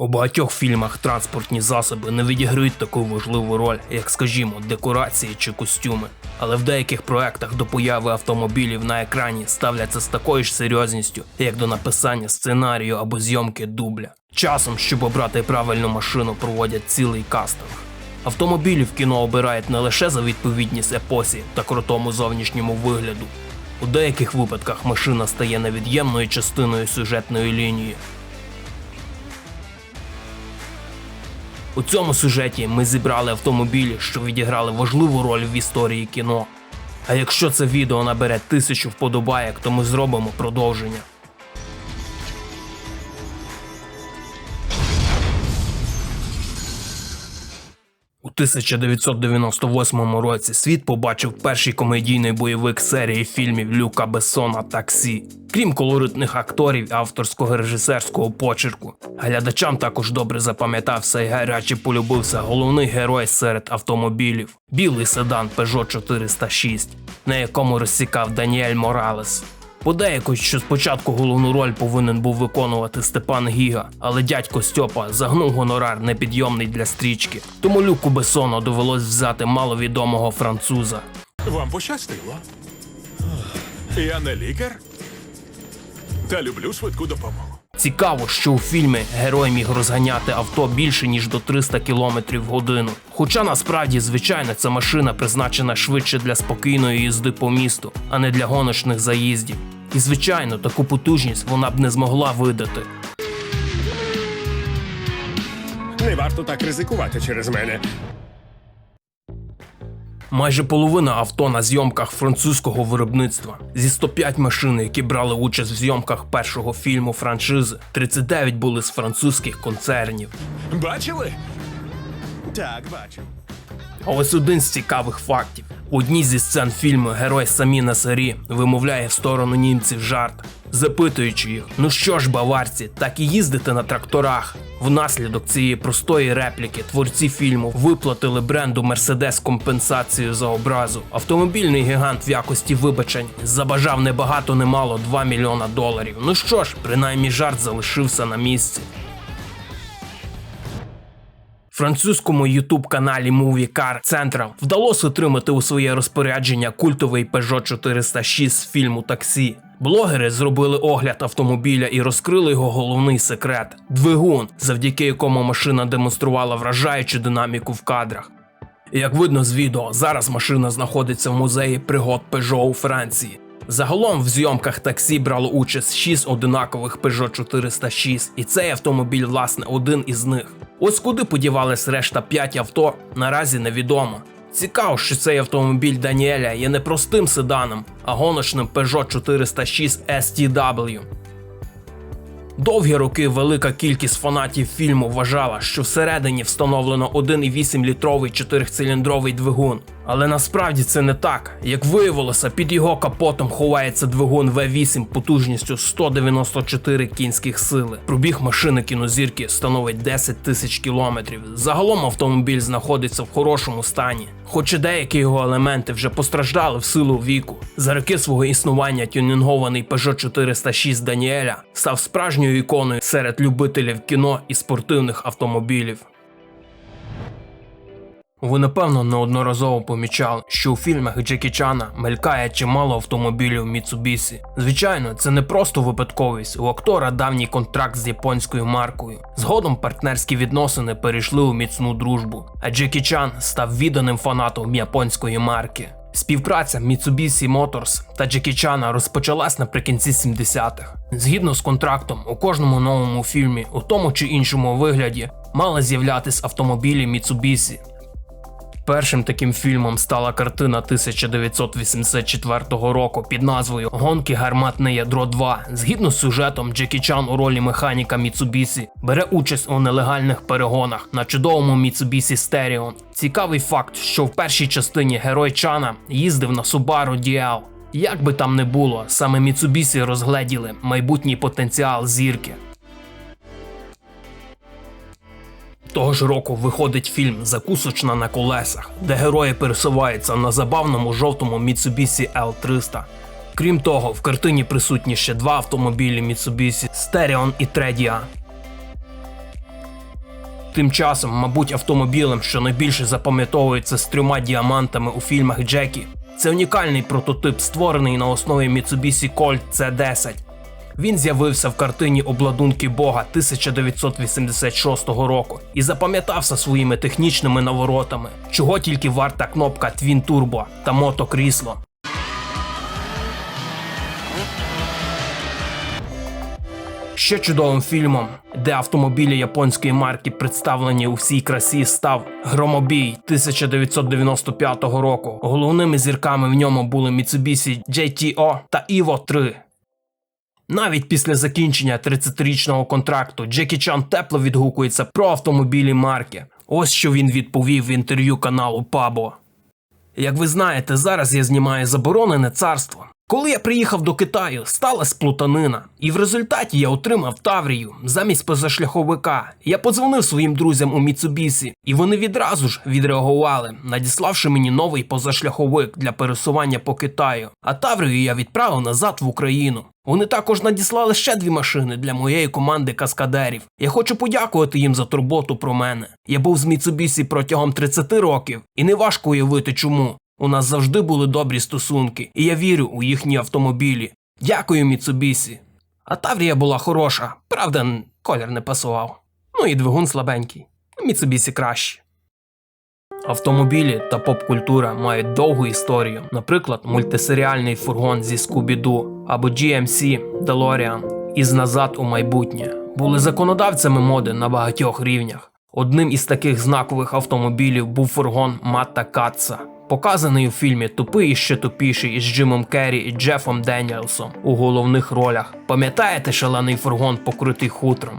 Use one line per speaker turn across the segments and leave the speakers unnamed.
У багатьох фільмах транспортні засоби не відіграють таку важливу роль, як, скажімо, декорації чи костюми. Але в деяких проектах до появи автомобілів на екрані ставляться з такою ж серйозністю, як до написання сценарію або зйомки дубля. Часом, щоб обрати правильну машину, проводять цілий кастинг. Автомобілі в кіно обирають не лише за відповідність епосі та крутому зовнішньому вигляду. У деяких випадках машина стає невід'ємною частиною сюжетної лінії. У цьому сюжеті ми зібрали автомобілі, що відіграли важливу роль в історії кіно. А якщо це відео набере тисячу вподобайок, то ми зробимо продовження. 1998 році світ побачив перший комедійний бойовик серії фільмів Люка Бессона Таксі. Крім колоритних акторів і авторського режисерського почерку, глядачам також добре запам'ятався і гаряче полюбився головний герой серед автомобілів білий седан Peugeot 406, на якому розсікав Даніель Моралес. Подейкують, що спочатку головну роль повинен був виконувати Степан Гіга, але дядько Стьопа загнув гонорар непідйомний для стрічки. Тому Люку Бесоно довелось взяти маловідомого француза.
Вам пощастило. Я не лікар. Та люблю швидку допомогу.
Цікаво, що у фільмі герой міг розганяти авто більше ніж до 300 км в годину. Хоча насправді, звичайно, ця машина призначена швидше для спокійної їзди по місту, а не для гоночних заїздів. І звичайно, таку потужність вона б не змогла видати.
Не варто так ризикувати через мене.
Майже половина авто на зйомках французького виробництва. Зі 105 машин, які брали участь в зйомках першого фільму франшизи, 39 були з французьких концернів.
Бачили?
Так, бачу.
А ось один з цікавих фактів: у одній зі сцен фільму герой самі на сарі вимовляє в сторону німців жарт, запитуючи їх: ну що ж, баварці, так і їздите на тракторах. Внаслідок цієї простої репліки творці фільму виплатили бренду Мерседес компенсацію за образу. Автомобільний гігант в якості вибачень забажав небагато немало 2 мільйона доларів. Ну що ж, принаймні жарт залишився на місці. Французькому ютуб-каналі Movie Car Central вдалося отримати у своє розпорядження культовий Peugeot 406 з фільму Таксі. Блогери зробили огляд автомобіля і розкрили його головний секрет двигун, завдяки якому машина демонструвала вражаючу динаміку в кадрах. Як видно з відео, зараз машина знаходиться в музеї пригод Peugeot у Франції. Загалом в зйомках таксі брало участь 6 одинакових Peugeot 406, і цей автомобіль, власне, один із них. Ось куди подівались решта 5 авто, наразі невідомо. Цікаво, що цей автомобіль Даніеля є не простим седаном, а гоночним Peugeot 406 STW. Довгі роки велика кількість фанатів фільму вважала, що всередині встановлено 1,8 літровий чотирициліндровий двигун. Але насправді це не так. Як виявилося, під його капотом ховається двигун V8 потужністю 194 кінських сили. Пробіг машини кінозірки становить 10 тисяч кілометрів. Загалом автомобіль знаходиться в хорошому стані. Хоч і деякі його елементи вже постраждали в силу віку. За роки свого існування тюнінгований Peugeot 406 Даніеля став справжньою іконою серед любителів кіно і спортивних автомобілів. Ви напевно неодноразово помічали, що у фільмах Джекі Чана мелькає чимало автомобілів Mitsubishi. Звичайно, це не просто випадковість. У актора давній контракт з японською маркою. Згодом партнерські відносини перейшли у міцну дружбу, а Джекі Чан став відданим фанатом японської марки. Співпраця Mitsubishi Motors та Джекі Чана розпочалась наприкінці 70-х. Згідно з контрактом, у кожному новому фільмі, у тому чи іншому вигляді, мали з'являтись автомобілі Mitsubishi. Першим таким фільмом стала картина 1984 року під назвою Гонки гарматне ядро 2. Згідно з сюжетом, Джекі Чан у ролі механіка Міцубісі бере участь у нелегальних перегонах на чудовому Міцубісі Стеріон. Цікавий факт, що в першій частині герой Чана їздив на Subaru DL. Як би там не було, саме Міцубісі розгледіли майбутній потенціал зірки. Того ж року виходить фільм Закусочна на колесах, де герої пересуваються на забавному жовтому Mitsubishi L300. Крім того, в картині присутні ще два автомобілі Mitsubishi Sterion і Треdia. Тим часом, мабуть, автомобілем, що найбільше запам'ятовується з трьома діамантами у фільмах Джекі, це унікальний прототип, створений на основі Mitsubishi Colt C10. Він з'явився в картині Обладунки Бога 1986 року і запам'ятався своїми технічними наворотами, чого тільки варта кнопка Twin Turbo та мотокрісло. Ще чудовим фільмом, де автомобілі японської марки представлені у всій красі, став Громобій 1995 року. Головними зірками в ньому були Mitsubishi JTO та Evo 3. Навіть після закінчення 30-річного контракту Джекі Чан тепло відгукується про автомобілі марки. Ось що він відповів в інтерв'ю каналу Пабо. Як ви знаєте, зараз я знімаю заборонене царство. Коли я приїхав до Китаю, сталася плутанина, і в результаті я отримав Таврію замість позашляховика. Я подзвонив своїм друзям у Міцубісі, і вони відразу ж відреагували, надіславши мені новий позашляховик для пересування по Китаю. А Таврію я відправив назад в Україну. Вони також надіслали ще дві машини для моєї команди каскадерів. Я хочу подякувати їм за турботу про мене. Я був з Міцубісі протягом 30 років, і неважко уявити чому. У нас завжди були добрі стосунки, і я вірю у їхні автомобілі. Дякую, Міцубісі. А Таврія була хороша, правда, колір не пасував. Ну і двигун слабенький. Міцубісі краще. Автомобілі та поп-культура мають довгу історію, наприклад, мультисеріальний фургон зі Скубіду або GMC DeLorean із назад у майбутнє були законодавцями моди на багатьох рівнях. Одним із таких знакових автомобілів був фургон Матта Катца, показаний у фільмі Тупий і ще тупіший із Джимом Керрі і Джефом Деніелсом у головних ролях. Пам'ятаєте шалений фургон, покритий хутром?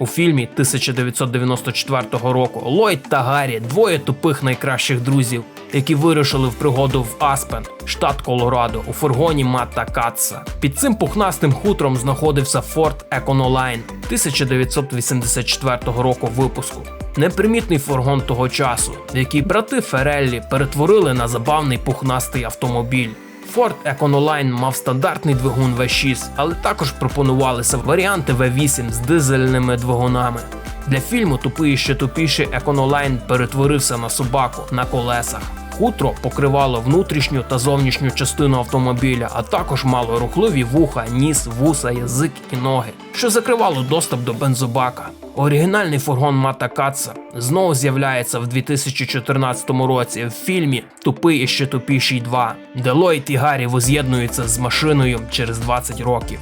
У фільмі 1994 року Ллойд та Гаррі двоє тупих найкращих друзів, які вирушили в пригоду в Аспен, штат Колорадо, у фургоні Матта Катса. Під цим пухнастим хутром знаходився Ford Econoline 1984 року випуску. Непримітний фургон того часу, який брати Фереллі перетворили на забавний пухнастий автомобіль. Ford Econoline мав стандартний двигун V6, але також пропонувалися варіанти V8 з дизельними двигунами. Для фільму Тупий ще тупіший Econoline перетворився на собаку на колесах. Хутро покривало внутрішню та зовнішню частину автомобіля, а також мало рухливі вуха, ніс, вуса, язик і ноги, що закривало доступ до бензобака. Оригінальний фургон Мата Катса знову з'являється в 2014 році в фільмі Тупий і ще тупіший 2, де Ллойд і Гаррі воз'єднуються з машиною через 20 років.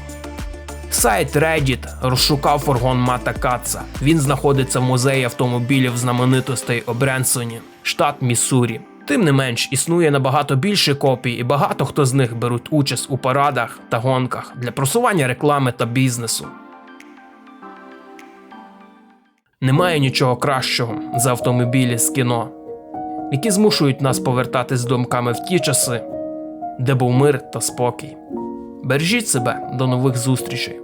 Сайт Reddit розшукав фургон Мата Катса. Він знаходиться в музеї автомобілів знаменитостей у Бренсоні, штат Міссурі. Тим не менш, існує набагато більше копій, і багато хто з них беруть участь у парадах та гонках для просування реклами та бізнесу. Немає нічого кращого за автомобілі з кіно, які змушують нас повертатись думками в ті часи, де був мир та спокій. Бережіть себе до нових зустрічей.